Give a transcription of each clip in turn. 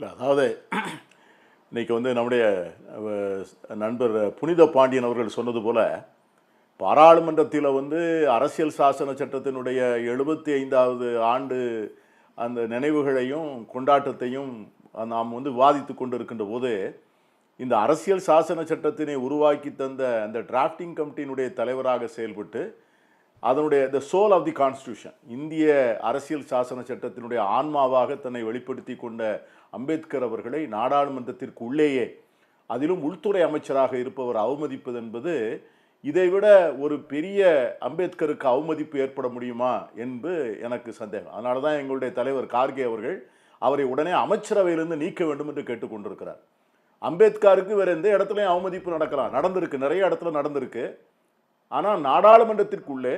இல்லை அதாவது இன்றைக்கி வந்து நம்முடைய நண்பர் புனித பாண்டியன் அவர்கள் சொன்னது போல் பாராளுமன்றத்தில் வந்து அரசியல் சாசன சட்டத்தினுடைய எழுபத்தி ஐந்தாவது ஆண்டு அந்த நினைவுகளையும் கொண்டாட்டத்தையும் நாம் வந்து விவாதித்து கொண்டிருக்கின்ற போது இந்த அரசியல் சாசன சட்டத்தினை உருவாக்கி தந்த அந்த டிராஃப்டிங் கமிட்டியினுடைய தலைவராக செயல்பட்டு அதனுடைய the soul of the constitution இந்திய அரசியல் சாசன சட்டத்தினுடைய ஆன்மாவாக தன்னை வெளிப்படுத்தி கொண்ட அம்பேத்கர் அவர்களை நாடாளுமன்றத்திற்கு உள்ளேயே அதிலும் உள்துறை அமைச்சராக இருப்பவர் அவமதிப்பது என்பது இதைவிட ஒரு பெரிய அம்பேத்கருக்கு அவமதிப்பு ஏற்பட முடியுமா என்று எனக்கு சந்தேகம். அதனால தான் எங்களுடைய தலைவர் கார்கே அவர்கள் அவரை உடனே அமைச்சரவையிலிருந்து நீக்க வேண்டும் என்று கேட்டுக்கொண்டிருக்கிறார் அம்பேத்கருக்கு வேறு எந்த இடத்துலையும் அவமதிப்பு நடக்கலாம். நடந்திருக்கு நிறைய இடத்துல நடந்திருக்கு. ஆனால் நாடாளுமன்றத்திற்குள்ளே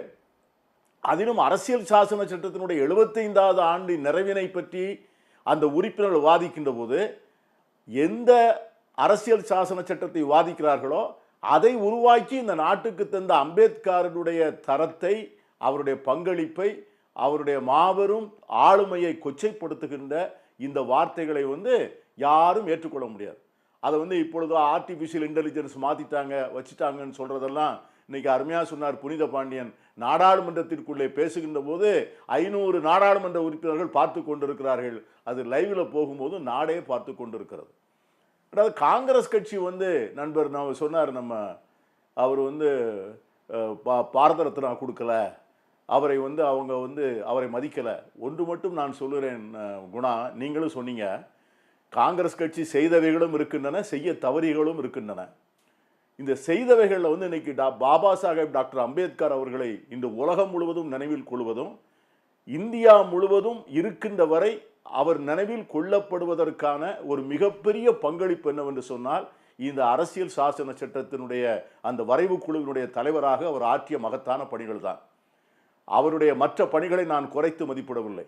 அதிலும் அரசியல் சாசன சட்டத்தினுடைய எழுபத்தைந்தாவது ஆண்டு நிறைவினை பற்றி அந்த உறுப்பினர்கள் வாதிக்கின்ற போது எந்த அரசியல் சாசன சட்டத்தை வாதிக்கிறார்களோ அதை உருவாக்கி இந்த நாட்டுக்கு தந்த அம்பேத்கருடைய தரத்தை அவருடைய பங்களிப்பை அவருடைய மாபெரும் ஆளுமையை கொச்சைப்படுத்துகின்ற இந்த வார்த்தைகளை வந்து யாரும் ஏற்றுக்கொள்ள முடியாது. அதை வந்து இப்பொழுது ஆர்டிஃபிஷியல் இன்டெலிஜென்ஸ் மாற்றிட்டாங்க வச்சுட்டாங்கன்னு சொல்கிறதெல்லாம் இன்றைக்கி அருமையாக சொன்னார் புனித பாண்டியன். நாடாளுமன்றத்திற்குள்ளே பேசுகின்ற போது ஐநூறு நாடாளுமன்ற உறுப்பினர்கள் பார்த்து கொண்டிருக்கிறார்கள். அது லைவில் போகும்போது நாடே பார்த்து கொண்டிருக்கிறது. அதாவது காங்கிரஸ் கட்சி வந்து நண்பர் நம்ம சொன்னார் நம்ம அவர் வந்து பா- பாரத ரத்னா கொடுக்கல. அவரை வந்து அவங்க வந்து அவரை மதிக்கலை. ஒன்று மட்டும் நான் சொல்லுறேன் குணா நீங்களும் சொன்னீங்க. காங்கிரஸ் கட்சி செய்தவைகளும் இருக்கின்றன செய்ய தவறிகளும் இருக்கின்றன. இந்த செய்தவைகளில் வந்து இன்னைக்கு டா பாபா சாஹேப் டாக்டர் அம்பேத்கர் அவர்களை இன்று உலகம் முழுவதும் நினைவில் கொள்வதும் இந்தியா முழுவதும் இருக்கின்ற வரை அவர் நினைவில் கொள்ளப்படுவதற்கான ஒரு மிகப்பெரிய பங்களிப்பு என்னவென்று சொன்னால் இந்த அரசியல் சாசன சட்டத்தினுடைய அந்த வரைவு குழுவினுடைய தலைவராக அவர் ஆற்றிய மகத்தான பணிகள் தான் அவருடைய மற்ற பணிகளை நான் குறைத்து மதிப்பிடவில்லை.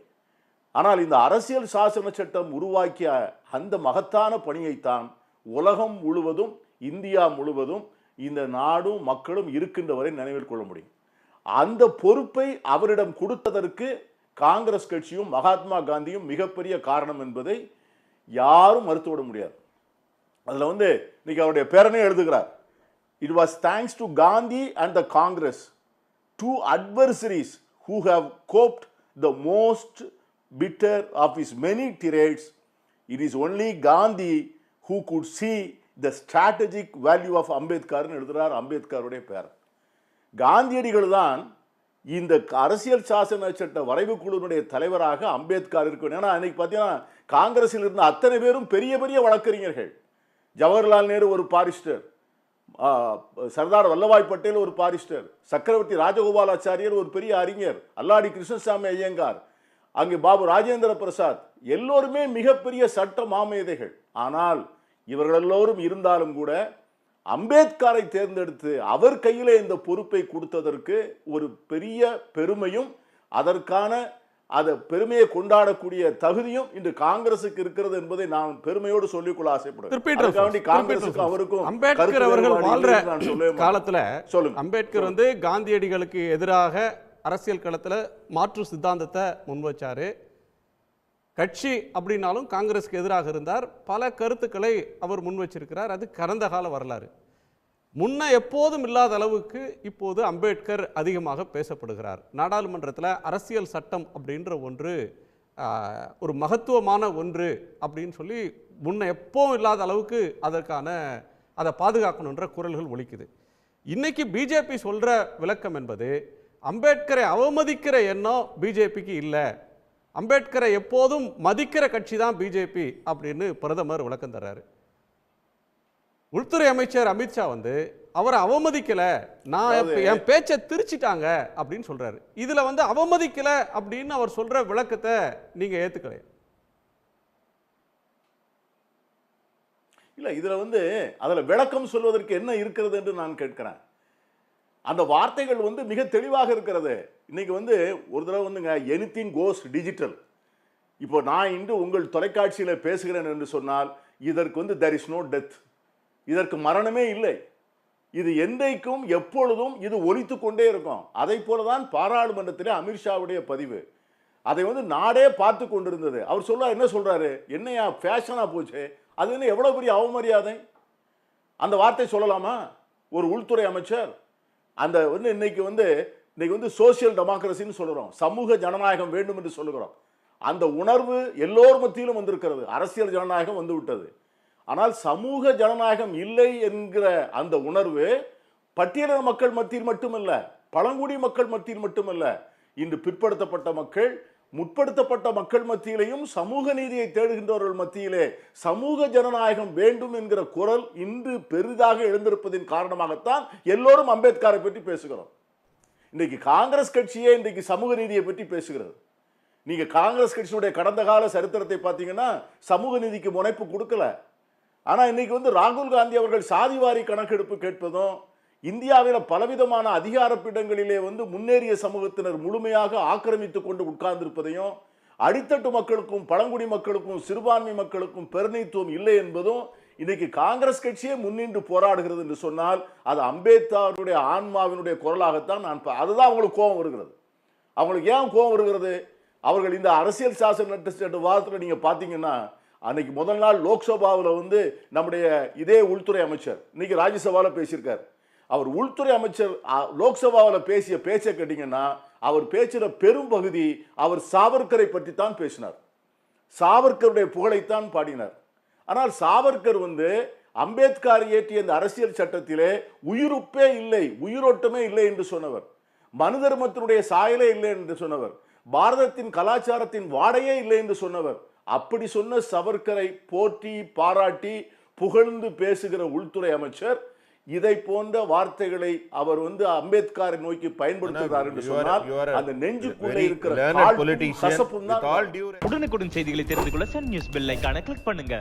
ஆனால் இந்த அரசியல் சாசன சட்டம் உருவாக்கிய அந்த மகத்தான பணியைத்தான் உலகம் முழுவதும் இந்தியா முழுவதும் இந்த நாடும் மக்களும் இருக்கின்ற வரை நினைவில் கொள்ள முடியும். அந்த பொறுப்பை அவரிடம் கொடுத்ததற்கு காங்கிரஸ் கட்சியும் மகாத்மா காந்தியும் மிகப்பெரிய காரணம் என்பதை யாரும் மறுத்துவிட முடியாது. அதில் வந்து இன்னைக்கு அவருடைய பேரனே எழுதுகிறார். It was thanks to Gandhi and the Congress to adversaries who have coped the most bitter of his many tirades. It is only Gandhi who could see the strategic value of அம்பேத்கர்னு எழுதுறார் அம்பேத்கருடைய பேர் காந்தியடிகள் தான் இந்த அரசியல் சாசன சட்ட வரைவு குழுவினுடைய தலைவராக அம்பேத்கர் இருக்கணும் ஏன்னா அன்னைக்கு பார்த்தீங்கன்னா காங்கிரஸில் இருந்த அத்தனை பேரும் பெரிய பெரிய வழக்கறிஞர்கள் ஜவஹர்லால் நேரு ஒரு பாரிஸ்டர் சர்தார் வல்லபாய் பட்டேல் ஒரு பாரிஸ்டர் சக்கரவர்த்தி ராஜகோபாலாச்சாரியர் ஒரு பெரிய அறிஞர் அல்லாடி கிருஷ்ணசாமி ஐயங்கார் அங்கே பாபு ராஜேந்திர பிரசாத் எல்லோருமே மிகப்பெரிய சட்ட மாமேதைகள் ஆனால் இவர்கள் எல்லோரும் இருந்தாலும் கூட அம்பேத்கரை தேர்ந்தெடுத்து அவர் கையிலே இந்த பொறுப்பை கொடுத்ததற்கு ஒரு பெரிய பெருமையும் அதற்கான அதை பெருமையை கொண்டாடக்கூடிய தகுதியும் இன்று காங்கிரசுக்கு இருக்கிறது என்பதை நான் பெருமையோடு சொல்லிக்கொள்ள ஆசைப்படுறேன் பீட்டர் அவருக்கும் அம்பேத்கர் அவர்கள் வாழ்ற. காலத்துல சொல்லுங்க. அம்பேத்கர் வந்து காந்தியடிகளுக்கு எதிராக அரசியல் களத்தில் மாற்று சித்தாந்தத்தை முன்வைச்சார். கட்சி அப்படின்னாலும் காங்கிரஸ்க்கு எதிராக இருந்தார். பல கருத்துக்களை அவர் முன் வச்சிருக்கிறார் அது கடந்த கால வரலாறு. முன்ன எப்போதும் இல்லாத அளவுக்கு இப்போது அம்பேத்கர் அதிகமாக பேசப்படுகிறார். நாடாளுமன்றத்தில் அரசியல் சட்டம் அப்படின்ற ஒன்று ஒரு மகத்துவமான ஒன்று அப்படின்னு சொல்லி முன்ன எப்போவும் இல்லாத அளவுக்கு அதற்கான அதை பாதுகாக்கணுன்ற குரல்கள் ஒழிக்குது இன்றைக்கி பிஜேபி சொல்கிற விளக்கம் என்பது அம்பேத்கரை அவமதிக்கிற எண்ணம் பிஜேபிக்கு இல்லை. அம்பேத்கரை எப்போதும் மதிக்கிற கட்சி தான் பிஜேபி அப்படின்னு பிரதமர் விளக்கம் தர்றாரு. உள்துறை அமைச்சர் அமித்ஷா வந்து அவரை அவமதிக்கல நான் என் பேச்சை திரிச்சிட்டாங்க அப்படின்னு சொல்றாரு. இதுல வந்து அவமதிக்கல அப்படின்னு அவர் சொல்ற விளக்கத்தை நீங்க ஏத்துக்கல. இல்ல இதுல வந்து அதுல விளக்கம் சொல்வதற்கு என்ன இருக்கிறது என்று நான் கேட்கிறேன். அந்த வார்த்தைகள் வந்து மிக தெளிவாக இருக்கிறது. இன்றைக்கி வந்து ஒரு தடவை வந்துங்க எனிதிங் கோஸ் டிஜிட்டல் இப்போ நான் இன்று உங்கள் தொலைக்காட்சியில் பேசுகிறேன் என்று சொன்னால் இதற்கு வந்து தெர் இஸ் நோ டெத் இதற்கு மரணமே இல்லை. இது என்றைக்கும் எப்பொழுதும் இது ஒலித்து கொண்டே இருக்கும். அதை போல தான் பாராளுமன்றத்திலே அமித்ஷாவுடைய பதிவு. அதை வந்து நாடே பார்த்து கொண்டிருந்தது. அவர் சொல்ல என்ன சொல்கிறாரு என்னையா ஃபேஷனாக போச்சு? அது என்ன எவ்வளோ பெரிய அவமரியாதை? அந்த வார்த்தை சொல்லலாமா? ஒரு உள்துறை அமைச்சர் அந்த வந்து இன்னைக்கு வந்து இன்னைக்கு வந்து சோசியல் டெமோக்ரஸின்னு சொல்கிறோம் சமூக ஜனநாயகம் வேண்டும் என்று சொல்லுகிறோம். அந்த உணர்வு எல்லோர் மத்தியிலும் வந்திருக்கிறது. அரசியல் ஜனநாயகம் வந்து விட்டது. ஆனால் சமூக ஜனநாயகம் இல்லை என்கிற அந்த உணர்வு பட்டியலின மக்கள் மத்தியில் மட்டுமல்ல பழங்குடி மக்கள் மத்தியில் மட்டுமல்ல இன்று பிற்படுத்தப்பட்ட மக்கள் முற்படுத்தப்பட்ட மக்கள் மத்தியிலேயும் சமூக நீதியை தேடுகின்றவர்கள் மத்தியிலே சமூக ஜனநாயகம் வேண்டும் என்கிற குரல் இன்று பெரிதாக எழுந்திருப்பதின் காரணமாகத்தான் எல்லோரும் அம்பேத்கரை பற்றி பேசுகிறோம். இன்றைக்கு காங்கிரஸ் கட்சியே இன்றைக்கு சமூக நீதியை பற்றி பேசுகிறது. நீங்க காங்கிரஸ் கட்சியினுடைய கடந்த கால சரித்திரத்தை பார்த்தீங்கன்னா சமூக நீதிக்கு முனைப்பு கொடுக்கல. ஆனால் இன்னைக்கு வந்து ராகுல் காந்தி அவர்கள் சாதிவாரி கணக்கெடுப்பு கேட்பதும் இந்தியாவில் பலவிதமான அதிகார பீடங்களிலே வந்து முன்னேறிய சமூகத்தினர் முழுமையாக ஆக்கிரமித்து கொண்டு உட்கார்ந்திருப்பதையும் அடித்தட்டு மக்களுக்கும் பழங்குடி மக்களுக்கும் சிறுபான்மை மக்களுக்கும் பிரதிநிதித்துவம் இல்லை என்பதும் இன்னைக்கு காங்கிரஸ் கட்சியே முன்னின்று போராடுகிறது என்று சொன்னால் அது அம்பேத்கருடைய ஆன்மாவினுடைய குரலாகத்தான் நான் அதுதான் அவங்களுக்கு கோபம் வருகிறது. அவங்களுக்கு ஏன் கோபம் வருகிறது? அவர்கள் இந்த அரசியல் சாசன நட்டு வாரத்தில் நீங்கள் பார்த்தீங்கன்னா அன்னைக்கு முதல் நாள் லோக்சபாவில் வந்து நம்முடைய இதே உள்துறை அமைச்சர் இன்னைக்கு ராஜ்யசபாவில் பேசியிருக்கார். அவர் உள்துறை அமைச்சர் லோக்சபாவில் பேசிய பேச்சை கேட்டீங்கன்னா அவர் பேசுகிற பெரும் பகுதி அவர் சாவர்கரை பற்றி தான் பேசினார். சாவர்கருடைய புகழைத்தான் பாடினார். ஆனால் சாவர்கர் வந்து அம்பேத்கர் இயற்றிய இந்த அரசியல் சட்டத்திலே உயிருப்பே இல்லை உயிரோட்டமே இல்லை என்று சொன்னவர். மனு தர்மத்தினுடைய சாயலே இல்லை என்று சொன்னவர். பாரதத்தின் கலாச்சாரத்தின் வாடையே இல்லை என்று சொன்னவர். அப்படி சொன்ன சவர்கரை போற்றி பாராட்டி புகழ்ந்து பேசுகிற உள்துறை அமைச்சர் இதை போன்ற வார்த்தைகளை அவர் வந்து அம்பேத்கரை நோக்கி பயன்படுத்துகிறார் என்று சொன்னால் அந்த நெஞ்சுக்குள்ளே இருக்கிற உடனுக்குடன் செய்திகளை தெரிந்து கொள்ள சன் நியூஸ் பெல் ஐகானை கிளிக் பண்ணுங்க.